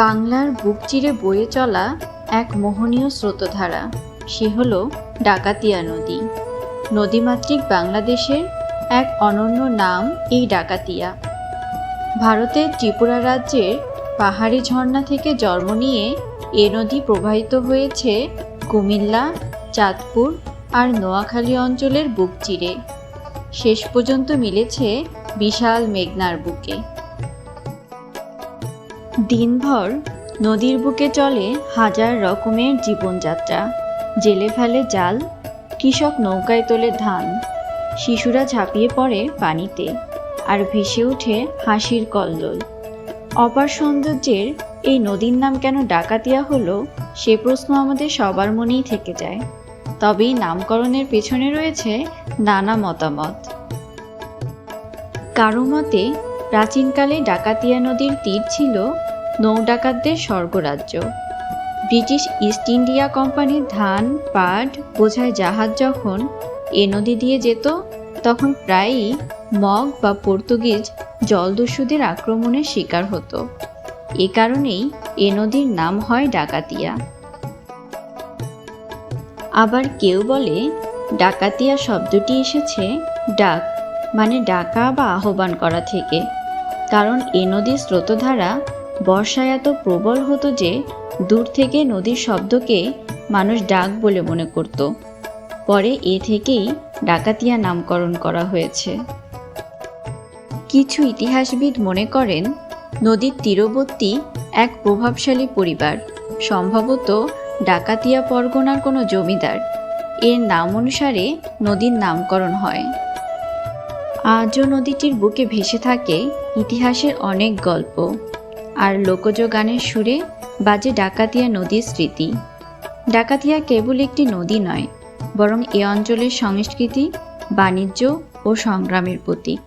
বাংলার বুক চিরে বয়ে চলা এক মোহনীয় স্রোতধারা। সে হলো ডাকাতিয়া নদী। নদীমাতৃক বাংলাদেশের এক অনন্য নাম এই ডাকাতিয়া। ভারতের ত্রিপুরা রাজ্যের পাহাড়ি ঝর্ণা থেকে জন্ম নিয়ে এ নদী প্রবাহিত হয়েছে কুমিল্লা, চাঁদপুর আর নোয়াখালী অঞ্চলের বুক চিরে। শেষ পর্যন্ত মিলেছে বিশাল মেঘনার বুকে। দিনভর নদীর বুকে চলে হাজার রকমের জীবনযাত্রা। জেলে ফেলে জাল, কৃষক নৌকায় তোলে ধান, শিশুরা ঝাঁপিয়ে পড়ে পানিতে আর ভেসে ওঠে হাসির কল্লোল। অপার সৌন্দর্যের এই নদীর নাম কেন ডাকাতিয়া হলো, সে প্রশ্ন আমাদের সবার মনেই থেকে যায়। তবে এই নামকরণের পেছনে রয়েছে নানা মতামত। কারও মতে প্রাচীনকালে ডাকাতিয়া নদীর তীর ছিল নৌ ডাকাতদের স্বর্গরাজ্য। ব্রিটিশ ইস্ট ইন্ডিয়া কোম্পানির ধান, পাট বোঝায় জাহাজ যখন এ নদী দিয়ে যেত, তখন প্রায়ই মগ বা পর্তুগিজ জলদস্যুদের আক্রমণের শিকার হতো। এ কারণেই এ নদীর নাম হয় ডাকাতিয়া। আবার কেউ বলে, ডাকাতিয়া শব্দটি এসেছে ডাক মানে ডাকা বা আহ্বান করা থেকে। কারণ এ নদীর স্রোতধারা বর্ষায় এত প্রবল হতো যে দূর থেকে নদীর শব্দকে মানুষ ডাক বলে মনে করত। পরে এ থেকেই ডাকাতিয়া নামকরণ করা হয়েছে। কিছু ইতিহাসবিদ মনে করেন, নদীর তীরবর্তী এক প্রভাবশালী পরিবার, সম্ভবত ডাকাতিয়া পরগনার কোনো জমিদার। এর নাম অনুসারে নদীর নামকরণ হয়। আজও নদীটির বুকে ভেসে থাকে ইতিহাসের অনেক গল্প আর লোকজ গানের সুরে বাজে ডাকাতিয়া নদীর স্মৃতি। ডাকাতিয়া কেবল একটি নদী নয়, বরং এ অঞ্চলের সংস্কৃতি, বাণিজ্য ও সংগ্রামের প্রতীক।